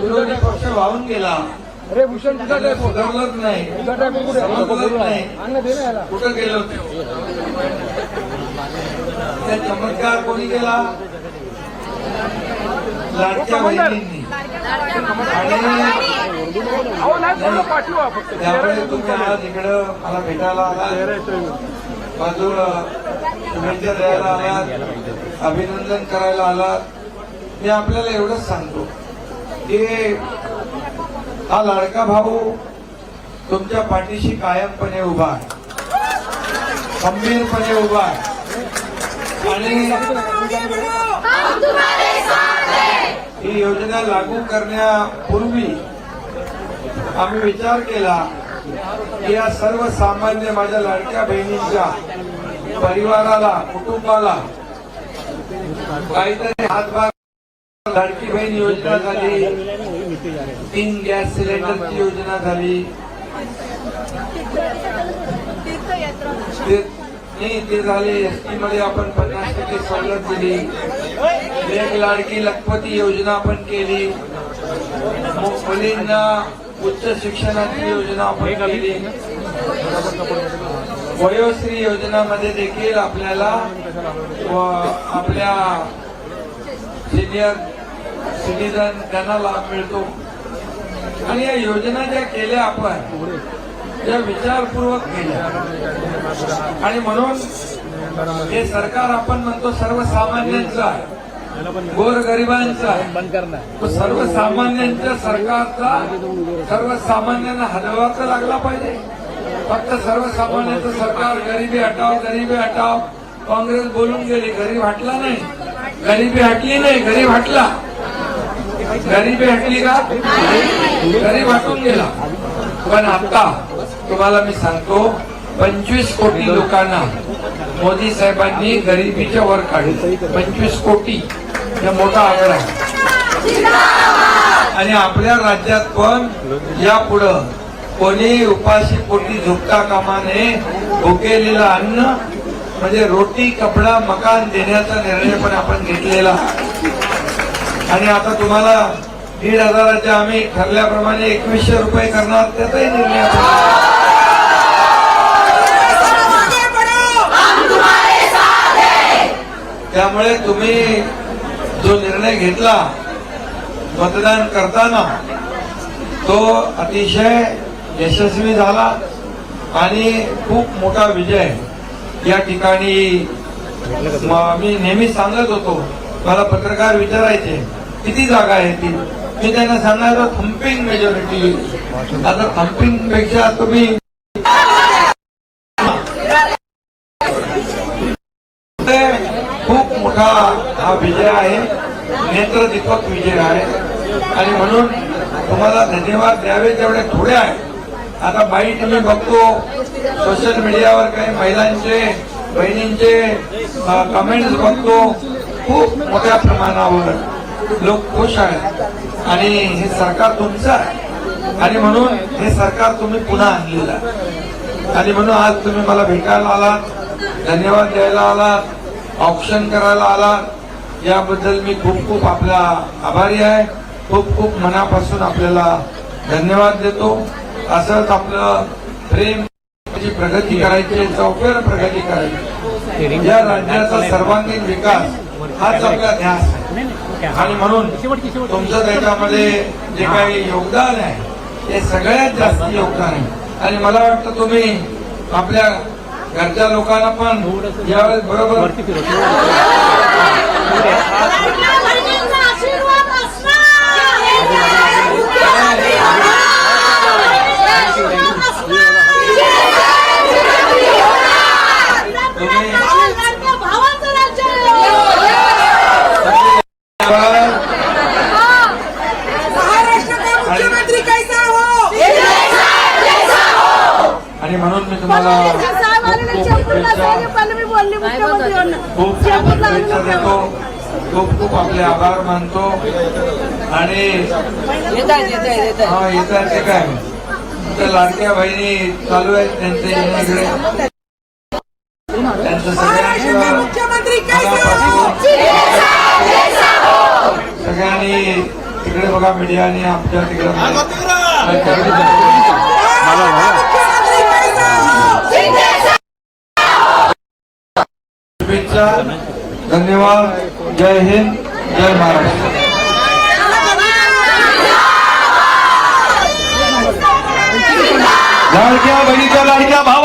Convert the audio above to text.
कुठे? विरोधी पक्ष वाहून गेला. अरे भूषण तुझा ड्रायव्हर सुधारलंच नाही. तुझा ड्रायव्हर कुठे समजलंच नाही. अन्न दे ना याला. कुठं गेलो होते? त्या चमत्कार कोणी केला? लाडक्या बहिणींनी. आणि अहो नाही पाठवा फक्त. त्यामुळे तुम्ही आज इकडं मला भेटायला आलात. बाजूला शुभेच्छा द्यायला आलात. अभिनंदन करायला आलात. मी आपल्याला एवढंच सांगतो. की हा लाडका भाऊ तुमच्या पाठीशी कायमपणे उभा आहे. खंबीरपणे उभा आहे. आणि ही योजना लागू करण्यापूर्वी आम्ही विचार केला की या सर्वसामान्य माझ्या लाडक्या बहिणींच्या परिवाराला कुटुंबाला काहीतरी हातभार लाडकी बहीण योजना झाली. तीन गॅस सिलेंडरची योजना झाली. ते झाले. एसटी मध्ये आपण पन्नास टक्के सवलत दिली. एक लाडकी लखपती योजना आपण केली. मुलींना उच्च शिक्षणाची योजना आपण केली. वयोश्री योजनामध्ये देखील आपल्याला आपल्या सिनियर सिटीजन त्यांना लाभ मिळतो. आणि या योजना ज्या केल्या आपण त्या विचारपूर्वक केल्या. आणि म्हणून हे सरकार आपण म्हणतो सर्वसामान्यांचं आहे. गोरगरिबांचं आहे. तो सर्वसामान्यांच्या सरकारचा सर्वसामान्यांना हलवाचा लागला पाहिजे. फक्त सर्वसामान्यांचं सरकार गरिबी हटाव गरिबी हटाव काँग्रेस बोलून गेली गरीब हटला नाही. गरिबी हटली नाही गरीब हटला गरिबी हटली का? गरीब हटून गेला. पण आता तुम्हाला मी सांगतो पंचवीस कोटी लोकांना मोदी साहेबांनी गरिबीच्या वर काढले. पंचवीस कोटी. हा मोठा आकडा आहे. आणि आपल्या राज्यात पण यापुढं कोणी उपाशी पोटी झोपता कामाने भुकेलेलं अन्न म्हणजे रोटी कपडा मकान देण्याचा निर्णय पण आपण घेतलेला. आणि आता तुम्हाला दीड हजाराच्या आम्ही ठरल्याप्रमाणे एकवीसशे रुपये करणार त्याचाही निर्णय त्यामुळे तुम्ही जो निर्णय घेतला मतदान करताना तो अतिशय यशस्वी झाला आणि खूप मोठा विजय या ठिकाणी मी नेहमी सांगत होतो मला पत्रकार विचारायचे. किती जागा आहे ती? मी त्यांना सांगणार थम्पिंग मेजॉरिटी आता थम्पिंगपेक्षा तुम्ही खूप मोठा हा विजय आहे. नेत्रदीपक विजय आहे. आणि म्हणून तुम्हाला धन्यवाद द्यावे तेवढे थोडे आहे. आता बाईट मी बघतो सोशल मीडियावर काही महिलांचे बहिणींचे कमेंट्स बघतो खूप मोठ्या प्रमाणावर. लोक खुश आहेत. आणि हे सरकार तुमचं आहे. आणि म्हणून हे सरकार तुम्ही पुन्हा आणलेलं आहे. आणि म्हणून आज तुम्ही मला भेटायला आलात धन्यवाद द्यायला आलात ऑप्शन करायला आलात. याबद्दल मी खूप खूप आपला आभारी आहे. खूप खूप मनापासून आपल्याला धन्यवाद देतो. असंच आपलं प्रेम प्रगती करायची चौफेर प्रगती करायची या राज्याचा सर्वांगीण विकास हाच आपला ध्यास आहे. आणि म्हणून तुमचं त्याच्यामध्ये जे काही योगदान आहे ते सगळ्यात जास्त योगदान आहे. आणि मला वाटतं तुम्ही आपल्या घरच्या लोकांना पण यावेळेस बरोबर महाराष्ट्र का मुख्यमंत्री कैसा हो आणि म्हणून मी तुम्हाला खूप खूप शुभेच्छा देतो खूप खूप आपले आभार मानतो. आणि हा येत आहे ते काय? त्या लाडक्या बहिणी चालू आहेत त्यांचे येणं इकडे. त्यांचं हो? मनापासून सगळ्यांनी तिकडे बघा मीडियाने आमच्या तिकडे धन्यवाद. जय हिंद जय महाराष्ट्र लाडक्या बहिणीच्या लाडक्या भावा